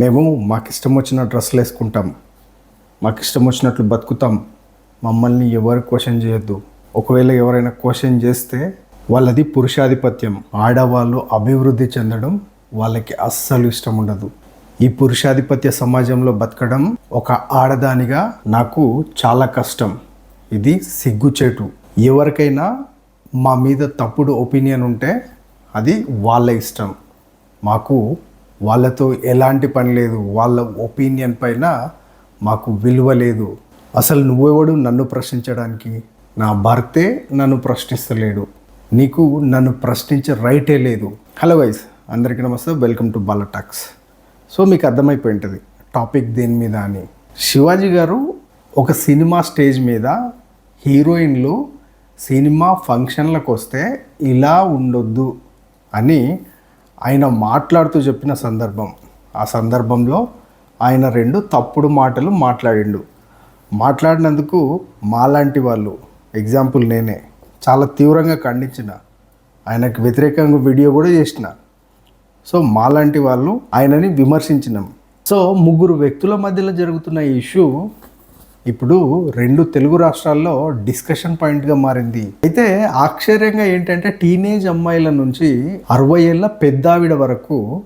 మేము మాకు ఇష్టం వచ్చిన డ్రెస్సులు వేసుకుంటాం మాకు ఇష్టం వచ్చినట్లు బతుకుతాం. మమ్మల్ని ఎవరు క్వశ్చన్ చేయొద్దు. ఒకవేళ ఎవరైనా క్వశ్చన్ చేస్తే వాళ్ళది పురుషాధిపత్యం. ఆడవాళ్ళు అభివృద్ధి చెందడం వాళ్ళకి అస్సలు ఇష్టం ఉండదు ఈ పురుషాధిపత్య సమాజంలో బతకడం ఒక ఆడదానిగా నాకు చాలా కష్టం. ఇది సిగ్గుచేటు. ఎవరికైనా మా మీద తప్పుడు ఒపీనియన్ ఉంటే అది వాళ్ళ ఇష్టం. మాకు వాళ్ళతో ఎలాంటి పని లేదు. వాళ్ళ ఒపీనియన్ పైన మాకు విలువ లేదు. అసలు నువ్వెవడు? నన్ను ప్రశ్నించడానికి. నా భర్తే నన్ను ప్రశ్నిస్తలేడు. నీకు నన్ను ప్రశ్నించే రైటే లేదు. హలో వైస్ అందరికీ నమస్తే. వెల్కమ్ టు బాలటాక్స్ సో మీకు అర్థమైపోయి ఉంటుంది టాపిక్ దేని మీద అని. శివాజీ గారు ఒక సినిమా స్టేజ్ మీద హీరోయిన్లు సినిమా ఫంక్షన్లకు వస్తే ఇలా ఉండొద్దు అని ఆయన మాట్లాడుతూ చెప్పిన సందర్భం. ఆ సందర్భంలో ఆయన రెండు తప్పుడు మాటలు మాట్లాడిండు. మాట్లాడినందుకు మాలాంటి వాళ్ళు ఎగ్జాంపుల్ నేనే చాలా తీవ్రంగా ఖండించిన. ఆయనకు వ్యతిరేకంగా వీడియో కూడా చేసిన. సో మాలాంటి వాళ్ళు ఆయనని విమర్శించినాం. సో ముగ్గురు వ్యక్తుల మధ్యలో జరుగుతున్న ఇష్యూ ఇప్పుడు రెండు తెలుగు రాష్ట్రాల్లో డిస్కషన్ పాయింట్గా మారింది. అయితే ఆశ్చర్యంగా ఏంటంటే టీనేజ్ అమ్మాయిల నుంచి అరవై ఏళ్ళ పెద్దావిడ వరకు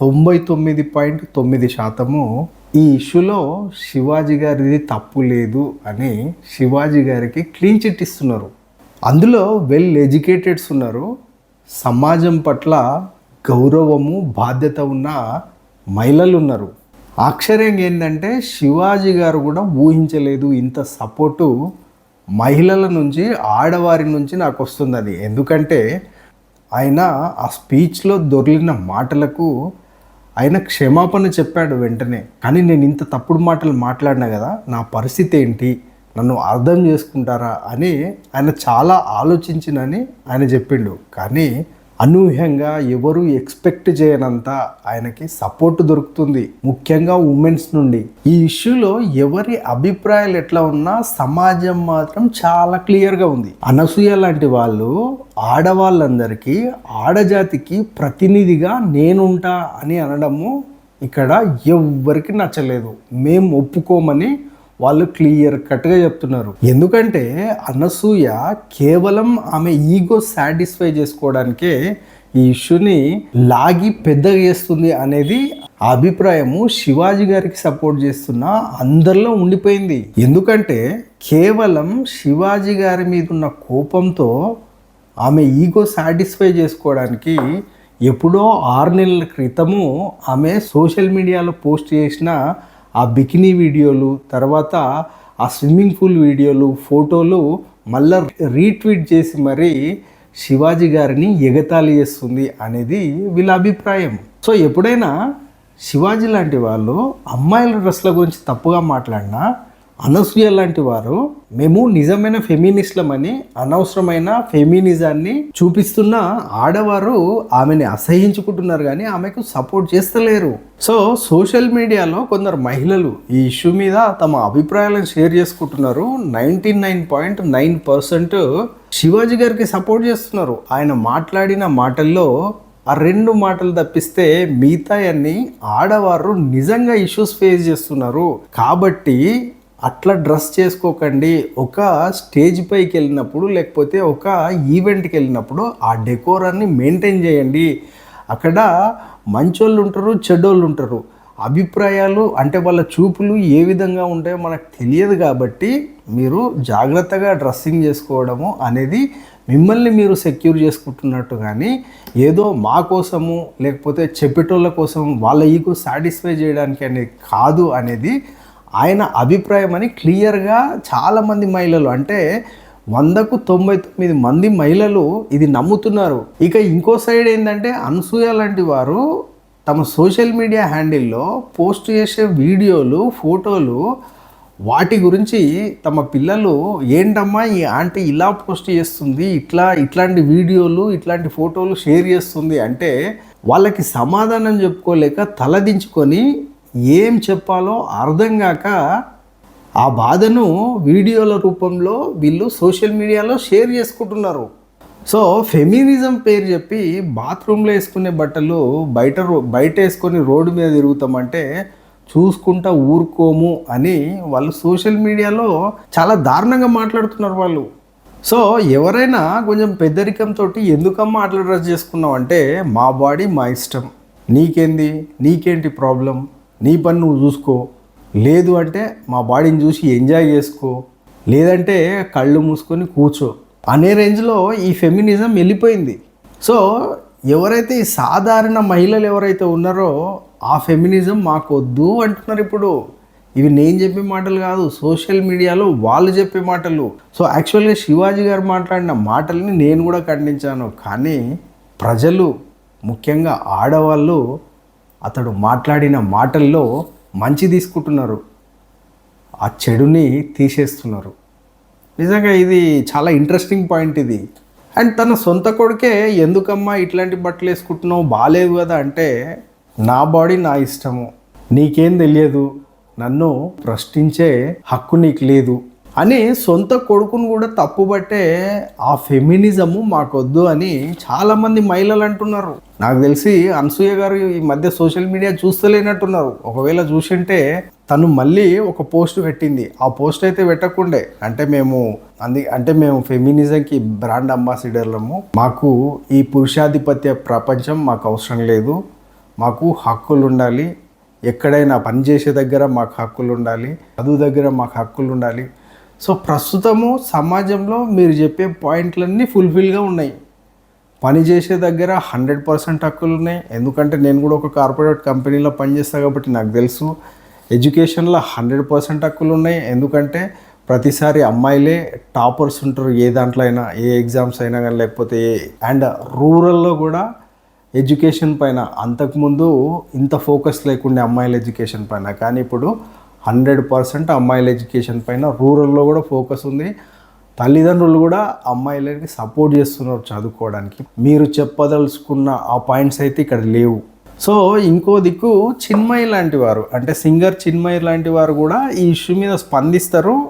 తొంభై తొమ్మిది పాయింట్ తొమ్మిది శాతము ఈ ఇష్యూలో శివాజీ గారిది తప్పు లేదు అని శివాజీ గారికి క్లీన్ చిట్ ఇస్తున్నారు. అందులో వెల్ ఎడ్యుకేటెడ్స్ ఉన్నారు. సమాజం పట్ల గౌరవము బాధ్యత ఉన్న మహిళలు ఉన్నారు. ఆశ్చర్యంగా ఏంటంటే శివాజీ గారు కూడా ఊహించలేదు ఇంత సపోర్టు మహిళల నుంచి ఆడవారి నుంచి నాకు వస్తుందని. ఎందుకంటే ఆయన ఆ స్పీచ్లో దొరికిన మాటలకు ఆయన క్షమాపణ చెప్పాడు వెంటనే. కానీ నేను ఇంత తప్పుడు మాటలు మాట్లాడినా కదా నా పరిస్థితి ఏంటి? నన్ను అర్థం చేసుకుంటారా? అని ఆయన చాలా ఆలోచించినని ఆయన చెప్పిండు. కానీ అనూహ్యంగా ఎవరు ఎక్స్పెక్ట్ చేయనంత ఆయనకి సపోర్ట్ దొరుకుతుంది ముఖ్యంగా ఉమెన్స్ నుండి. ఈ ఇష్యూలో ఎవరి అభిప్రాయాలు ఎట్లా ఉన్నా సమాజం మాత్రం చాలా క్లియర్గా ఉంది. అనసూయ లాంటి వాళ్ళు ఆడవాళ్ళందరికీ ఆడజాతికి ప్రతినిధిగా నేనుంటా అని అనడము ఇక్కడ ఎవ్వరికి నచ్చలేదు. మేము ఒప్పుకోమని వాళ్ళు క్లియర్ కట్గా చెప్తున్నారు. ఎందుకంటే అనసూయ కేవలం ఆమె ఈగో సాటిస్ఫై చేసుకోవడానికే ఈ ఇష్యూని లాగి పెద్దగా చేస్తుంది అనేది అభిప్రాయము శివాజీ గారికి సపోర్ట్ చేస్తున్న అందరిలో ఉండిపోయింది. ఎందుకంటే కేవలం శివాజీ గారి మీద ఉన్న కోపంతో ఆమె ఈగో సాటిస్ఫై చేసుకోవడానికి ఎప్పుడో ఆరు నెలల క్రితము ఆమె సోషల్ మీడియాలో పోస్ట్ చేసిన ఆ బికినీ వీడియోలు తర్వాత ఆ స్విమ్మింగ్ పూల్ వీడియోలు ఫోటోలు మళ్ళా రీట్వీట్ చేసి మరీ శివాజీ గారిని ఎగతాళి చేస్తుంది అనేది వీళ్ళ అభిప్రాయం. సో ఎప్పుడైనా శివాజీ లాంటి వాళ్ళు అమ్మాయిల డ్రెస్ల గురించి తప్పుగా మాట్లాడినా అనసూయ లాంటి వారు మేము నిజమైన ఫెమినిస్ట్లమని అనవసరమైన ఫెమినిజాన్ని చూపిస్తున్న ఆడవారు ఆమెని అసహించుకుంటున్నారు కానీ ఆమెకు సపోర్ట్ చేస్తలేరు. సో సోషల్ మీడియాలో కొందరు మహిళలు ఈ ఇష్యూ మీద తమ అభిప్రాయాలను షేర్ చేసుకుంటున్నారు. Ninety nine point nine percent Shivaji గారికి సపోర్ట్ చేస్తున్నారు. ఆయన మాట్లాడిన మాటల్లో ఆ రెండు మాటలు తప్పిస్తే మిగతాయన్ని ఆడవారు నిజంగా ఇష్యూస్ ఫేస్ చేస్తున్నారు. కాబట్టి అట్లా డ్రెస్ చేసుకోకండి. ఒక స్టేజ్ పైకి వెళ్ళినప్పుడు లేకపోతే ఒక ఈవెంట్కి వెళ్ళినప్పుడు ఆ డెకోరాన్ని మెయింటైన్ చేయండి. అక్కడ మంచోళ్ళు ఉంటారు చెడ్డోళ్ళు ఉంటారు. అభిప్రాయాలు అంటే వాళ్ళ చూపులు ఏ విధంగా ఉంటాయో మనకు తెలియదు కాబట్టి మీరు జాగ్రత్తగా డ్రెస్సింగ్ చేసుకోవడము అనేది మిమ్మల్ని మీరు సెక్యూర్ చేసుకుంటున్నట్టు కానీ ఏదో మా కోసము లేకపోతే చెప్పేటోళ్ళ కోసం వాళ్ళ ఈగో సాటిస్ఫై చేయడానికి అనేది కాదు అనేది ఆయన అభిప్రాయం అని క్లియర్గా చాలామంది మహిళలు అంటే వందకు తొంభై తొమ్మిది మంది మహిళలు ఇది నమ్ముతున్నారు. ఇక ఇంకో సైడ్ ఏంటంటే అనసూయ లాంటి వారు తమ సోషల్ మీడియా హ్యాండిల్లో పోస్ట్ చేసే వీడియోలు ఫోటోలు వాటి గురించి తమ పిల్లలు ఏంటమ్మా ఈ ఆంటీ ఇలా పోస్ట్ చేస్తుంది ఇట్లా ఇట్లాంటి వీడియోలు ఇట్లాంటి ఫోటోలు షేర్ చేస్తుంది అంటే వాళ్ళకి సమాధానం చెప్పుకోలేక తలదించుకొని ఏం చెప్పాలో అర్థం కాక ఆ బాధను వీడియోల రూపంలో వీళ్ళు సోషల్ మీడియాలో షేర్ చేసుకుంటున్నారు. సో ఫెమినిజం పేరు చెప్పి బాత్రూంలో వేసుకునే బట్టలు బయట రో- బయట వేసుకొని రోడ్డు మీద తిరుగుతామంటే చూసుకుంటా ఊరుకోము అని వాళ్ళు సోషల్ మీడియాలో చాలా దారుణంగా మాట్లాడుతున్నారు వాళ్ళు. సో ఎవరైనా కొంచెం పెద్దరికంతో ఎందుకమ్మా అట్లా డ్రెస్ చేసుకున్నావు అంటే మా బాడీ మా ఇష్టం. నీకేంది? నీకేంటి ప్రాబ్లం? నీ పని నువ్వు చూసుకో. లేదు అంటే మా బాడీని చూసి ఎంజాయ్ చేసుకో. లేదంటే కళ్ళు మూసుకొని కూర్చో. అనే రేంజ్లో ఈ ఫెమినిజం వెళ్ళిపోయింది. సో ఎవరైతే ఈ సాధారణ మహిళలు ఎవరైతే ఉన్నారో ఆ ఫెమినిజం మాకు వద్దు అంటున్నారు ఇప్పుడు. ఇవి నేను చెప్పే మాటలు కాదు సోషల్ మీడియాలో వాళ్ళు చెప్పే మాటలు. సో యాక్చువల్గా శివాజీ గారు మాట్లాడిన మాటల్ని నేను కూడా ఖండించాను. కానీ ప్రజలు ముఖ్యంగా ఆడవాళ్ళు అతడు మాట్లాడిన మాటల్లో మంచి తీసుకుంటున్నారు. ఆ చెడుని తీసేస్తున్నారు. నిజంగా ఇది చాలా ఇంట్రెస్టింగ్ పాయింట్ ఇది. అండ్ తన సొంత కొడుకే ఎందుకమ్మా ఇట్లాంటి బట్టలు వేసుకుంటున్నావు? బాగాలేదు కదా అంటే నా బాడీ నా ఇష్టము. నీకేం తెలియదు. నన్ను ప్రశ్నించే హక్కు నీకు లేదు. అని సొంత కొడుకును కూడా తప్పుబట్టే ఆ ఫెమినిజము మాకొద్దు అని చాలామంది మహిళలు అంటున్నారు. నాకు తెలిసి అనసూయ గారు ఈ మధ్య సోషల్ మీడియా చూస్తలేనట్టున్నారు. ఒకవేళ చూసింటే తను మళ్ళీ ఒక పోస్ట్ పెట్టింది. ఆ పోస్ట్ అయితే పెట్టకుండే. అంటే మేము అంది అంటే మేము ఫెమినిజంకి బ్రాండ్ అంబాసిడర్లము. మాకు ఈ పురుషాధిపత్య ప్రపంచం మాకు అవసరం లేదు. మాకు హక్కులు ఉండాలి. ఎక్కడైనా పని చేసే దగ్గర మాకు హక్కులు ఉండాలి. చదువు దగ్గర మాకు హక్కులు ఉండాలి. సో ప్రస్తుతము సమాజంలో మీరు చెప్పే పాయింట్లన్నీ ఫుల్ఫిల్గా ఉన్నాయి. పని చేసే దగ్గర హండ్రెడ్ పర్సెంట్ హక్కులు ఉన్నాయి. ఎందుకంటే నేను కూడా ఒక కార్పొరేట్ కంపెనీలో పనిచేస్తాను కాబట్టి నాకు తెలుసు. ఎడ్యుకేషన్లో హండ్రెడ్ పర్సెంట్ హక్కులు ఉన్నాయి. ఎందుకంటే ప్రతిసారి అమ్మాయిలే టాపర్స్ ఉంటారు ఏ దాంట్లో అయినా ఏ ఎగ్జామ్స్ అయినా కానీ లేకపోతే ఏ అండ్ రూరల్లో కూడా ఎడ్యుకేషన్ పైన అంతకుముందు ఇంత ఫోకస్ లేకుండే అమ్మాయిల ఎడ్యుకేషన్ పైన. కానీ ఇప్పుడు హండ్రెడ్ పర్సెంట్ అమ్మాయిల ఎడ్యుకేషన్ పైన రూరల్లో కూడా ఫోకస్ ఉంది. తల్లిదండ్రులు కూడా అమ్మాయిలకి సపోర్ట్ చేస్తున్నారు చదువుకోవడానికి. మీరు చెప్పదలుచుకున్న ఆ పాయింట్స్ అయితే ఇక్కడ లేవు. సో ఇంకో దిక్కు చిన్మయి లాంటి వారు అంటే సింగర్ చిన్మయి లాంటి వారు కూడా ఈ ఇష్యూ మీద స్పందిస్తారు.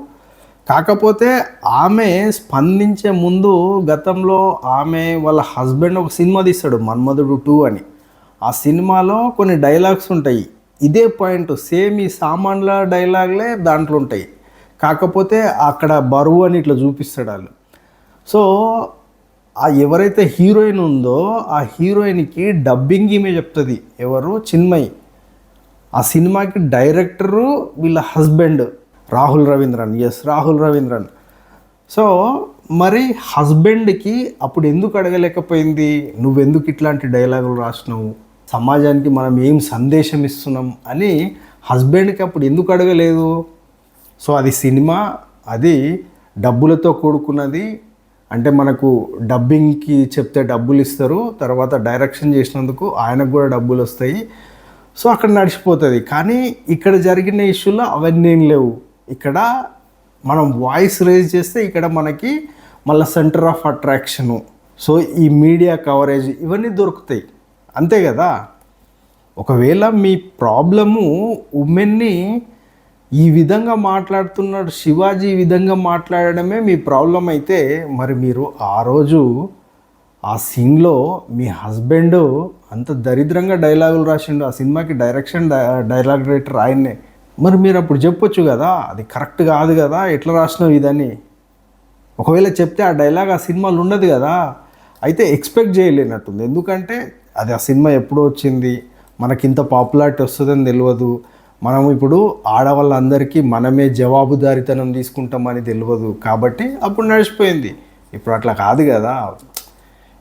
కాకపోతే ఆమె స్పందించే ముందు గతంలో ఆమె వాళ్ళ హస్బెండ్ ఒక సినిమా తీస్తాడు మన్మధుడు టూ అని. ఆ సినిమాలో కొన్ని డైలాగ్స్ ఉంటాయి. ఇదే పాయింట్ సేమ్ ఈ సామాన్ల డైలాగ్లే దాంట్లో ఉంటాయి. కాకపోతే అక్కడ బరువు అని ఇట్లా చూపిస్తాడు వాళ్ళు. సో ఆ ఎవరైతే హీరోయిన్ ఉందో ఆ హీరోయిన్కి డబ్బింగ్ ఈమె చెప్తుంది. ఎవరు? చిన్మయి. ఆ సినిమాకి డైరెక్టరు వీళ్ళ husband Rahul Ravindran. Yes Rahul Ravindran. So మరి హస్బెండ్కి అప్పుడు ఎందుకు అడగలేకపోయింది? నువ్వెందుకు ఇట్లాంటి డైలాగులు రాసినావు? సమాజానికి మనం ఏం సందేశం ఇస్తున్నాం అని హస్బెండ్కి అప్పుడు ఎందుకు అడగలేదు? సో అది సినిమా అది డబ్బులతో కూడుకున్నది. అంటే మనకు డబ్బింగ్కి చెప్తే డబ్బులు ఇస్తారు తర్వాత డైరెక్షన్ చేసినందుకు ఆయనకు కూడా డబ్బులు వస్తాయి. సో అక్కడ నడిచిపోతుంది. కానీ ఇక్కడ జరిగిన ఇష్యూలో అవన్నీ ఏం లేవు. ఇక్కడ మనం వాయిస్ రేజ్ చేస్తే ఇక్కడ మనకి మళ్ళీ సెంటర్ ఆఫ్ అట్రాక్షను. సో ఈ మీడియా కవరేజ్ ఇవన్నీ దొరుకుతాయి. అంతే కదా? ఒకవేళ మీ ప్రాబ్లము ఉమెన్ని ఈ విధంగా మాట్లాడుతున్నాడు శివాజీ ఈ విధంగా మాట్లాడడమే మీ ప్రాబ్లం అయితే మరి మీరు ఆ రోజు ఆ సీన్లో మీ హస్బెండ్ అంత దరిద్రంగా డైలాగులు రాసిండు ఆ సినిమాకి డైరెక్షన్ డైలాగ్ రైటర్ ఆయన్నే. మరి మీరు అప్పుడు చెప్పొచ్చు కదా? అది కరెక్ట్ కాదు కదా? ఎట్లా రాసినావు ఇదని? ఒకవేళ చెప్తే ఆ డైలాగ్ ఆ సినిమాలో ఉండదు కదా? అయితే ఎక్స్పెక్ట్ చేయలేనట్టుంది. ఎందుకంటే అది ఆ సినిమా ఎప్పుడు వచ్చింది. మనకి ఇంత పాపులారిటీ వస్తుందని తెలియదు మనం ఇప్పుడు ఆడవాళ్ళందరికీ మనమే జవాబుదారితనం తీసుకుంటామని తెలియదు కాబట్టి అప్పుడు నడిచిపోయింది. ఇప్పుడు అట్లా కాదు కదా.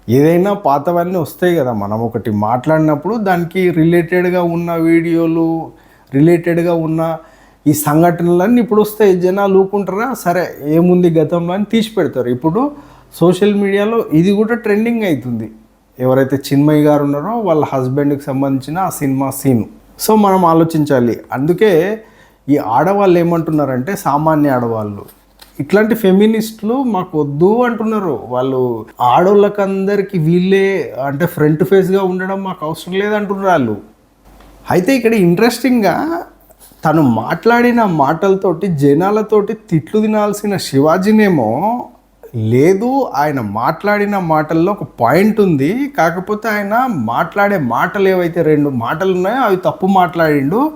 ఏదైనా పాతవన్నీ వస్తాయి కదా. మనం ఒకటి మాట్లాడినప్పుడు దానికి రిలేటెడ్గా ఉన్న వీడియోలు రిలేటెడ్గా ఉన్న ఈ సంఘటనలన్నీ ఇప్పుడు వస్తాయి. జనాలు ఊకుంటారా సరే ఏముంది గతంలో అని తీసి పెడతారు ఇప్పుడు సోషల్ మీడియాలో ఇది కూడా ట్రెండింగ్ అవుతుంది. ఎవరైతే చిన్మయ్య గారు ఉన్నారో వాళ్ళ హస్బెండ్కి సంబంధించిన ఆ సినిమా సీన్ సో మనం ఆలోచించాలి. అందుకే ఈ ఆడవాళ్ళు ఏమంటున్నారంటే సామాన్య ఆడవాళ్ళు. ఇట్లాంటి ఫెమినిస్టులు మాకు వద్దు అంటున్నారు. వాళ్ళు ఆడవాళ్ళకందరికీ వీళ్ళే అంటే ఫ్రంట్ ఫేస్గా ఉండడం మాకు అవసరం లేదంటున్నారు వాళ్ళు. అయితే ఇక్కడ ఇంట్రెస్టింగ్గా తను మాట్లాడిన మాటలతోటి జనాలతోటి తిట్లు తినాల్సిన శివాజీనేమో లేదు ఆయన మాట్లాడిన మాటల్లో ఒక పాయింట్ ఉంది. కాకపోతే ఆయన మాట్లాడే మాటలు ఏవైతే రెండు మాటలు ఉన్నాయో అవి తప్పు మాట్లాడిండు.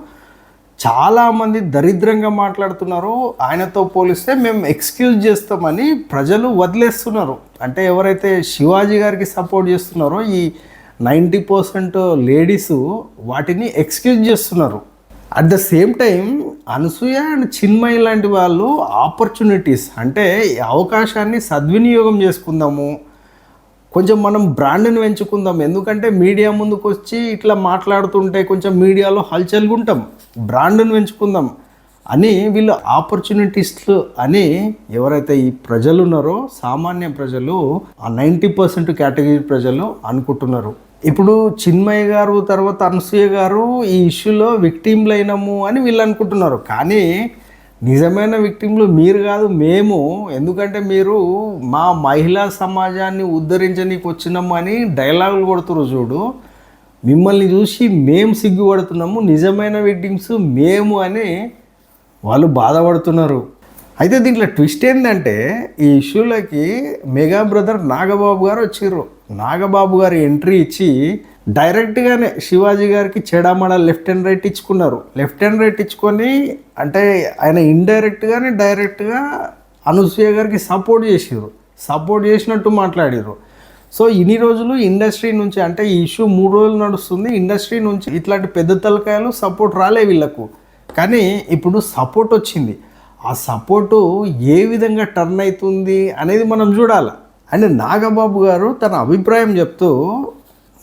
చాలామంది దరిద్రంగా మాట్లాడుతున్నారు. ఆయనతో పోలిస్తే మేము ఎక్స్క్యూజ్ చేస్తామని ప్రజలు వదిలేస్తున్నారు. అంటే ఎవరైతే శివాజీ గారికి సపోర్ట్ చేస్తున్నారో ఈ నైంటీ పర్సెంట్ లేడీస్ వాటిని ఎక్స్క్యూజ్ చేస్తున్నారు. At the same time Anasuya and Chinmayi లాంటి వాళ్ళు ఆపర్చునిటీస్ అంటే అవకాశాన్ని సద్వినియోగం చేసుకుందాము. కొంచెం మనం బ్రాండ్ని పెంచుకుందాం. ఎందుకంటే మీడియా ముందుకు వచ్చి ఇట్లా మాట్లాడుతుంటే కొంచెం మీడియాలో హల్చల్గా ఉంటాం బ్రాండ్ని పెంచుకుందాం. అని వీళ్ళు ఆపర్చునిటీస్లు అని ఎవరైతే ఈ ప్రజలు ఉన్నారో సామాన్య ప్రజలు ఆ నైంటీ పర్సెంట్ కేటగిరీ ప్రజలు అనుకుంటున్నారు. ఇప్పుడు చిన్మయ్య గారు తర్వాత అనసూయ గారు ఈ ఇష్యూలో విక్టిమ్లు అయినాము అని వీళ్ళు అనుకుంటున్నారు. కానీ నిజమైన విక్టిమ్లు మీరు కాదు మేము. ఎందుకంటే మీరు మా మహిళా సమాజాన్ని ఉద్ధరించనీకి వచ్చినాము అని డైలాగులు కొడుతున్నారు చూడు. మిమ్మల్ని చూసి మేము సిగ్గుపడుతున్నాము నిజమైన విక్టిమ్స్ మేము అని వాళ్ళు బాధపడుతున్నారు. అయితే దీంట్లో ట్విస్ట్ ఏంటంటే ఈ ఇష్యూలకి మెగా బ్రదర్ నాగబాబు గారు వచ్చిర్రు. నాగబాబు గారు ఎంట్రీ ఇచ్చి డైరెక్ట్గానే శివాజీ గారికి చెడామడ లెఫ్ట్ అండ్ రైట్ ఇచ్చుకున్నారు. లెఫ్ట్ అండ్ రైట్ ఇచ్చుకొని అంటే ఆయన ఇండైరెక్ట్గానే డైరెక్ట్గా అనసూయ గారికి సపోర్ట్ చేసిర్రు. సపోర్ట్ చేసినట్టు మాట్లాడారు సో ఇన్ని రోజులు ఇండస్ట్రీ నుంచి అంటే ఈ ఇష్యూ మూడు రోజులు నడుస్తుంది ఇండస్ట్రీ నుంచి ఇట్లాంటి పెద్ద తలకాయలు సపోర్ట్ రాలే వీళ్ళకు. కానీ ఇప్పుడు సపోర్ట్ వచ్చింది. ఆ సపోర్టు ఏ విధంగా టర్న్ అవుతుంది అనేది మనం చూడాలి. అండ్ నాగబాబు గారు తన అభిప్రాయం చెప్తూ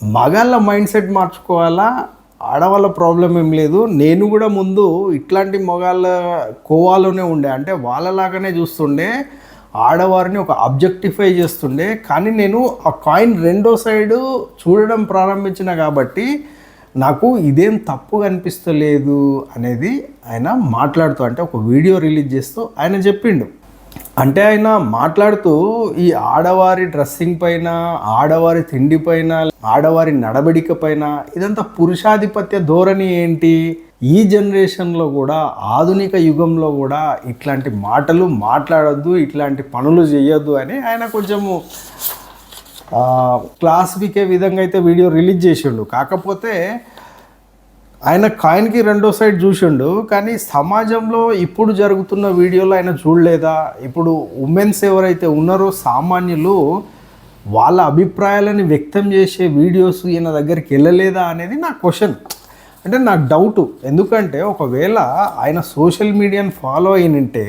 మగాళ్ళ మైండ్ సెట్ మార్చుకోవాలా? ఆడవాళ్ళ ప్రాబ్లం ఏం లేదు. నేను కూడా ముందు ఇట్లాంటి మగాళ్ళ కోవాలోనే ఉండే. అంటే వాళ్ళలాగానే చూస్తుండే. ఆడవారిని ఒక అబ్జెక్టిఫై చేస్తుండే. కానీ నేను ఆ కాయిన్ రెండో సైడు చూడడం ప్రారంభించిన కాబట్టి నాకు ఇదేం తప్పు కనిపిస్తలేదు అనేది ఆయన మాట్లాడుతూ అంటే ఒక వీడియో రిలీజ్ చేస్తూ ఆయన చెప్పిండు. అంటే ఆయన మాట్లాడుతూ ఈ ఆడవారి డ్రెస్సింగ్ పైన ఆడవారి తిండి పైన ఆడవారి నడబడిక పైన ఇదంతా పురుషాధిపత్య ధోరణి ఏంటి? ఈ జనరేషన్లో కూడా ఆధునిక యుగంలో కూడా ఇట్లాంటి మాటలు మాట్లాడొద్దు ఇట్లాంటి పనులు చేయొద్దు అని ఆయన కొంచెము క్లాస్ పీకే విధంగా అయితే వీడియో రిలీజ్ చేసిండు. కాకపోతే ఆయన కాయిన్కి రెండో సైడ్ చూసిండు. కానీ సమాజంలో ఇప్పుడు జరుగుతున్న వీడియోలో ఆయన చూడలేదా? ఇప్పుడు ఉమెన్స్ ఎవరైతే ఉన్నారో సామాన్యులు వాళ్ళ అభిప్రాయాలని వ్యక్తం చేసే వీడియోస్ ఈయన దగ్గరికి వెళ్ళలేదా అనేది నా క్వశ్చన్ అంటే నాకు డౌటు ఎందుకంటే ఒకవేళ ఆయన సోషల్ మీడియాని ఫాలో అయినంటే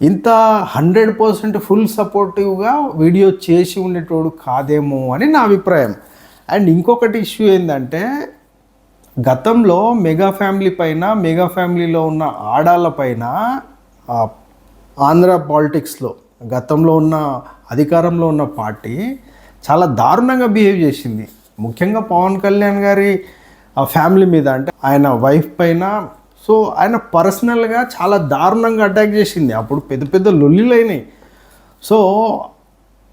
ఇంత హండ్రెడ్ పర్సెంట్ ఫుల్ సపోర్టివ్గా వీడియో చేసి ఉండేటోడు కాదేమో అని నా అభిప్రాయం. అండ్ ఇంకొకటి ఇష్యూ ఏంటంటే గతంలో మెగా ఫ్యామిలీ పైన మెగా ఫ్యామిలీలో ఉన్న ఆడాళ్ళ పైన ఆంధ్ర పాలిటిక్స్లో గతంలో ఉన్న అధికారంలో ఉన్న పార్టీ చాలా దారుణంగా బిహేవ్ చేసింది. ముఖ్యంగా పవన్ కళ్యాణ్ గారి ఆ ఫ్యామిలీ మీద అంటే ఆయన వైఫ్ పైన సో ఆయన పర్సనల్గా చాలా దారుణంగా అటాక్ చేసింది. అప్పుడు పెద్ద పెద్ద లొల్లిలు అయినాయి. సో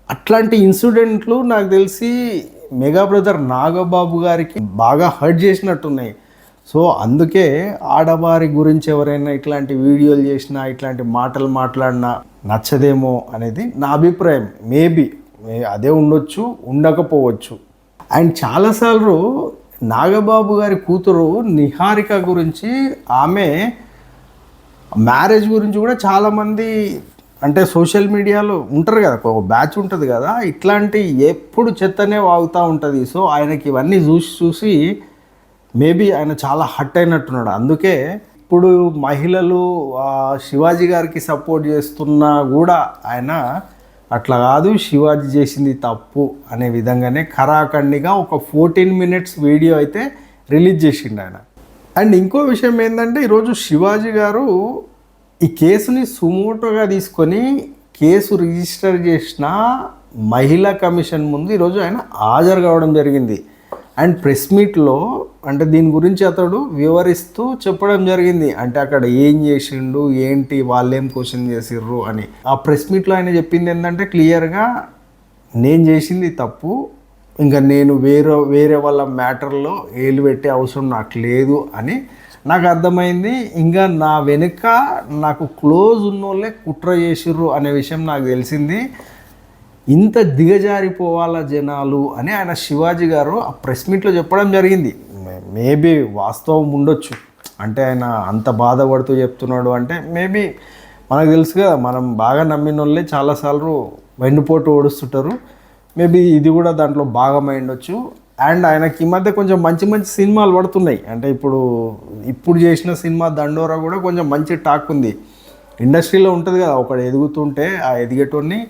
అట్లాంటి ఇన్సిడెంట్లు నాకు తెలిసి మెగా బ్రదర్ నాగబాబు గారికి బాగా హర్ట్ చేసినట్టున్నాయి. సో అందుకే ఆడవారి గురించి ఎవరైనా ఇట్లాంటి వీడియోలు చేసినా ఇట్లాంటి మాటలు మాట్లాడినా నచ్చదేమో అనేది నా అభిప్రాయం. మేబీ అదే ఉండొచ్చు ఉండకపోవచ్చు. అండ్ చాలాసార్లు నాగబాబు గారి కూతురు నిహారిక గురించి ఆమె మ్యారేజ్ గురించి కూడా చాలామంది అంటే సోషల్ మీడియాలో ఉంటారు కదా ఒక బ్యాచ్ ఉంటుంది కదా ఇట్లాంటి ఎప్పుడు చెత్తనే వాగుతూ ఉంటుంది. సో ఆయనకి ఇవన్నీ చూసి చూసి మేబీ ఆయన చాలా హట్ అయినట్టున్నాడు. అందుకే ఇప్పుడు మహిళలు శివాజీ గారికి సపోర్ట్ చేస్తున్నా కూడా ఆయన అట్లా కాదు శివాజీ చేసింది తప్పు అనే విధంగానే ఖరాఖండిగా ఒక ఫోర్టీన్ మినిట్స్ వీడియో అయితే రిలీజ్ చేసిండు ఆయన. అండ్ ఇంకో విషయం ఏంటంటే ఈరోజు శివాజీ గారు ఈ కేసుని సుమోటోగా తీసుకొని కేసు రిజిస్టర్ చేసిన మహిళా కమిషన్ ముందు ఈరోజు ఆయన హాజరు కావడం జరిగింది. అండ్ ప్రెస్ మీట్లో అంటే దీని గురించి అతడు వివరిస్తూ చెప్పడం జరిగింది. అంటే అక్కడ ఏం చేసిండు ఏంటి వాళ్ళేం క్వశ్చన్ చేసిర్రు అని. ఆ ప్రెస్ మీట్లో ఆయన చెప్పింది ఏంటంటే క్లియర్గా నేను చేసింది తప్పు ఇంకా నేను వేరే వేరే వాళ్ళ మ్యాటర్లో ఏలు పెట్టే అవసరం నాకు లేదు అని నాకు అర్థమైంది. ఇంకా నా వెనుక నాకు క్లోజ్ ఉన్నోళ్ళే కుట్ర చేసిర్రు అనే విషయం నాకు తెలిసింది. ఇంత దిగజారిపోవాలా జనాలు అని ఆయన శివాజీ గారు ఆ ప్రెస్ మీట్లో చెప్పడం జరిగింది. మేబీ వాస్తవం ఉండొచ్చు. అంటే ఆయన అంత బాధపడుతూ చెప్తున్నాడు అంటే మేబీ మనకు తెలుసు కదా మనం బాగా నమ్మిన వాళ్ళే చాలాసార్లు వెన్నుపోటు ఓడుస్తుంటారు. మేబీ ఇది కూడా దాంట్లో భాగమై ఉండొచ్చు. అండ్ ఆయనకి ఈ మధ్య కొంచెం మంచి మంచి సినిమాలు పడుతున్నాయి. అంటే ఇప్పుడు ఇప్పుడు చేసిన సినిమా దండోరా కూడా కొంచెం మంచి టాక్ ఉంది. ఇండస్ట్రీలో ఉంటుంది కదా ఒకడు ఎదుగుతుంటే ఆ ఎదిగేటోడిని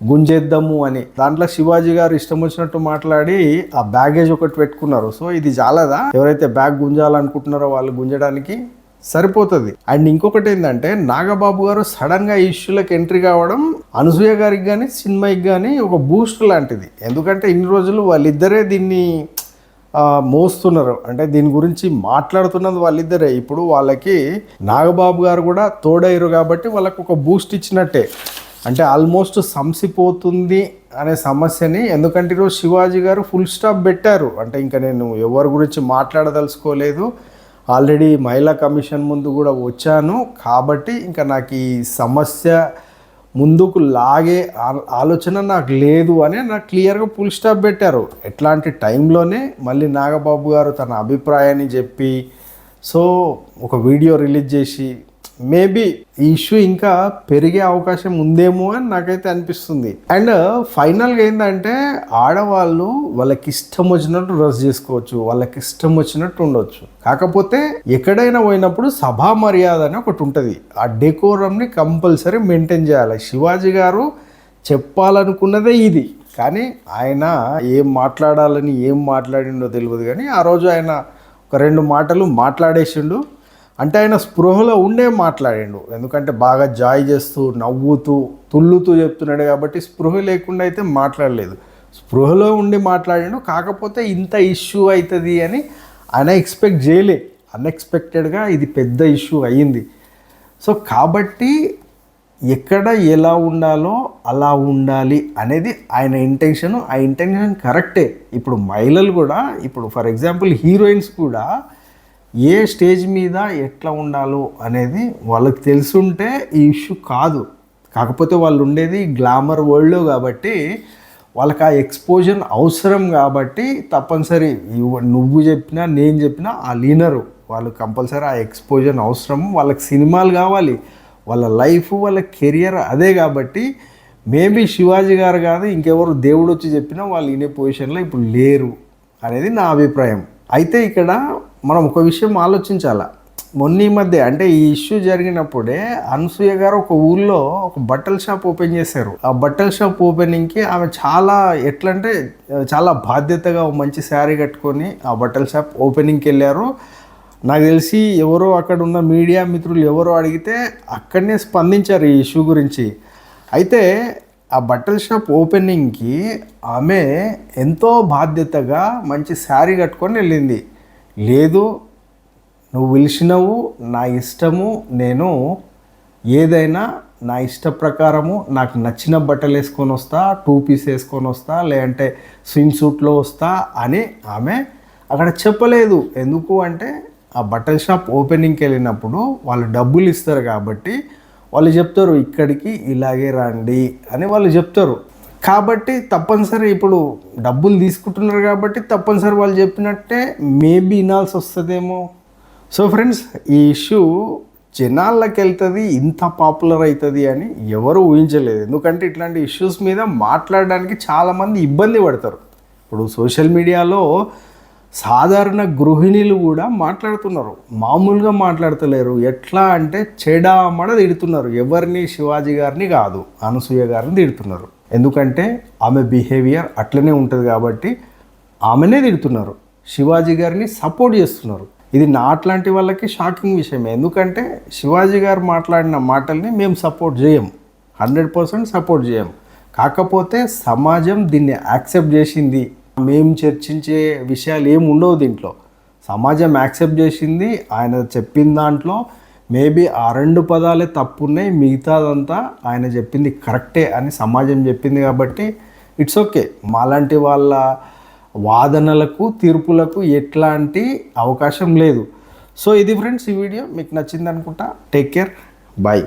గుంజేద్దాము అని. దాంట్లో శివాజీ గారు ఇష్టం వచ్చినట్టు మాట్లాడి ఆ బ్యాగేజ్ ఒకటి పెట్టుకున్నారు. సో ఇది చాలదా ఎవరైతే బ్యాగ్ గుంజాలనుకుంటున్నారో వాళ్ళు గుంజడానికి సరిపోతుంది. అండ్ ఇంకొకటి ఏంటంటే నాగబాబు గారు సడన్గా ఈ ఇష్యూలకు ఎంట్రీ కావడం అనసూయ గారికి కానీ సినిమాకి కానీ ఒక బూస్ట్ లాంటిది. ఎందుకంటే ఇన్ని రోజులు వాళ్ళిద్దరే దీన్ని మోస్తున్నారు. అంటే దీని గురించి మాట్లాడుతున్నది వాళ్ళిద్దరే. ఇప్పుడు వాళ్ళకి నాగబాబు గారు కూడా తోడయ్యారు కాబట్టి వాళ్ళకు ఒక బూస్ట్ ఇచ్చినట్టే. అంటే ఆల్మోస్ట్ సంసిపోతుంది అనే సమస్యని ఎందుకంటే ఈరోజు శివాజీ గారు ఫుల్ స్టాప్ పెట్టారు. అంటే ఇంకా నేను ఎవరి గురించి మాట్లాడదలుచుకోలేదు. ఆల్రెడీ మహిళా కమిషన్ ముందు కూడా వచ్చాను. కాబట్టి ఇంకా నాకు ఈ సమస్య ముందుకు లాగే ఆ- ఆలోచన నాకు లేదు అని నాకు క్లియర్గా ఫుల్ స్టాప్ పెట్టారు. ఎట్లాంటి టైంలోనే మళ్ళీ నాగబాబు గారు తన అభిప్రాయాన్ని చెప్పి సో ఒక వీడియో రిలీజ్ చేసి మేబీ ఈ ఇష్యూ ఇంకా పెరిగే అవకాశం ఉందేమో అని నాకైతే అనిపిస్తుంది. అండ్ ఫైనల్గా ఏంటంటే ఆడవాళ్ళు వాళ్ళకి ఇష్టం వచ్చినట్టు డ్రెస్ చేసుకోవచ్చు వాళ్ళకి ఇష్టం వచ్చినట్టు ఉండొచ్చు. కాకపోతే ఎక్కడైనా పోయినప్పుడు సభా మర్యాద అని ఒకటి ఉంటుంది. ఆ డెకోరంని కంపల్సరీ మెయింటైన్ చేయాలి. శివాజీ గారు చెప్పాలనుకున్నదే ఇది. కానీ ఆయన ఏం మాట్లాడాలని ఏం మాట్లాడిండో తెలియదు కానీ ఆ రోజు ఆయన ఒక రెండు మాటలు మాట్లాడేసిండు. అంటే ఆయన స్పృహలో ఉండే మాట్లాడిండు. ఎందుకంటే బాగా జాయ్ చేస్తూ నవ్వుతూ తుల్లుతూ చెప్తున్నాడు కాబట్టి స్పృహ లేకుండా అయితే మాట్లాడలేదు. స్పృహలో ఉండి మాట్లాడిండు కాకపోతే ఇంత ఇష్యూ అవుతుంది అని ఆయన ఎక్స్పెక్ట్ చేయలే. అన్ఎక్స్పెక్టెడ్గా ఇది పెద్ద ఇష్యూ అయ్యింది. సో కాబట్టి ఎక్కడ ఎలా ఉండాలో అలా ఉండాలి అనేది ఆయన ఇంటెన్షన్ ఆ ఇంటెన్షన్ కరెక్టే. ఇప్పుడు మహిళలు కూడా ఇప్పుడు ఫర్ ఎగ్జాంపుల్ హీరోయిన్స్ కూడా ఏ స్టేజ్ మీద ఎట్లా ఉండాలో అనేది వాళ్ళకి తెలుసుంటే ఈ ఇష్యూ కాదు. కాకపోతే వాళ్ళు ఉండేది గ్లామర్ వరల్డ్లో కాబట్టి వాళ్ళకి ఆ ఎక్స్పోజర్ అవసరం కాబట్టి తప్పనిసరి నువ్వు చెప్పినా నేను చెప్పినా ఆ లీనరు. వాళ్ళు కంపల్సరీ ఆ ఎక్స్పోజర్ అవసరం. వాళ్ళకి సినిమాలు కావాలి. వాళ్ళ లైఫ్ వాళ్ళ కెరియర్ అదే కాబట్టి మేబీ శివాజీ గారు కాదు ఇంకెవరు దేవుడు వచ్చి చెప్పినా వాళ్ళు వినే పొజిషన్లో ఇప్పుడు లేరు అనేది నా అభిప్రాయం. అయితే ఇక్కడ మనం ఒక విషయం ఆలోచించాల? మొన్న ఈ మధ్య అంటే ఈ ఇష్యూ జరిగినప్పుడే అనసూయ గారు ఒక ఊళ్ళో ఒక బట్టల షాప్ ఓపెన్ చేశారు. ఆ బట్టల షాప్ ఓపెనింగ్కి ఆమె చాలా ఎట్లంటే అంటే చాలా బాధ్యతగా ఒక మంచి శారీ కట్టుకొని ఆ బట్టల షాప్ ఓపెనింగ్కి వెళ్ళారు నాకు తెలిసి ఎవరో అక్కడ ఉన్న మీడియా మిత్రులు ఎవరో అడిగితే అక్కడనే స్పందించారు ఈ ఇష్యూ గురించి. అయితే ఆ బట్టల షాప్ ఓపెనింగ్కి ఆమె ఎంతో బాధ్యతగా మంచి శారీ కట్టుకొని వెళ్ళింది. లేదు నువ్వు పిలిచినవు నా ఇష్టము నేను ఏదైనా నా ఇష్ట ప్రకారము నాకు నచ్చిన బట్టలు వేసుకొని వస్తా టూ పీస్ వేసుకొని వస్తా లేదంటే స్విమ్ సూట్లో వస్తా అని ఆమె అక్కడ చెప్పలేదు. ఎందుకు అంటే ఆ బట్టల షాప్ ఓపెనింగ్కి వెళ్ళినప్పుడు వాళ్ళు డబ్బులు ఇస్తారు కాబట్టి వాళ్ళు చెప్తారు ఇక్కడికి ఇలాగే రండి అని వాళ్ళు చెప్తారు. కాబట్టి తప్పనిసరి ఇప్పుడు డబ్బులు తీసుకుంటున్నారు కాబట్టి తప్పనిసరి వాళ్ళు చెప్పినట్టే మేబీ వినాల్సి వస్తుందేమో. సో ఫ్రెండ్స్ ఈ ఇష్యూ జనాల్లోకి వెళ్తుంది ఇంత పాపులర్ అవుతుంది అని ఎవరు ఊహించలేదు. ఎందుకంటే ఇట్లాంటి ఇష్యూస్ మీద మాట్లాడడానికి చాలామంది ఇబ్బంది పడతారు. ఇప్పుడు సోషల్ మీడియాలో సాధారణ గృహిణీలు కూడా మాట్లాడుతున్నారు. మామూలుగా మాట్లాడతలేరు. ఎట్లా అంటే చెడామడ తిడుతున్నారు. ఎవరిని? శివాజీ గారిని కాదు. అనసూయ గారిని తిడుతున్నారు. ఎందుకంటే ఆమె బిహేవియర్ అట్లనే ఉంటుంది కాబట్టి ఆమెనే తిడుతున్నారు. శివాజీ గారిని సపోర్ట్ చేస్తున్నారు. ఇది నాట్లాంటి వాళ్ళకి షాకింగ్ విషయమే. ఎందుకంటే శివాజీ గారు మాట్లాడిన మాటల్ని మేము సపోర్ట్ చేయం. హండ్రెడ్ పర్సెంట్ సపోర్ట్ చేయం. కాకపోతే సమాజం దీన్ని యాక్సెప్ట్ చేసింది. మేము చర్చించే విషయాలు ఏమి ఉండవు దీంట్లో. సమాజం యాక్సెప్ట్ చేసింది ఆయన చెప్పిన దాంట్లో మేబీ ఆ రెండు పదాలే తప్పున్నాయి మిగతాదంతా ఆయన చెప్పింది కరెక్టే అని సమాజం చెప్పింది కాబట్టి ఇట్స్ ఓకే. మాలాంటి వాళ్ళ వాదనలకు తీర్పులకు ఎట్లాంటి అవకాశం లేదు. సో ఇది ఫ్రెండ్స్ ఈ వీడియో. మీకు నచ్చింది అనుకుంటా టేక్ కేర్. బాయ్.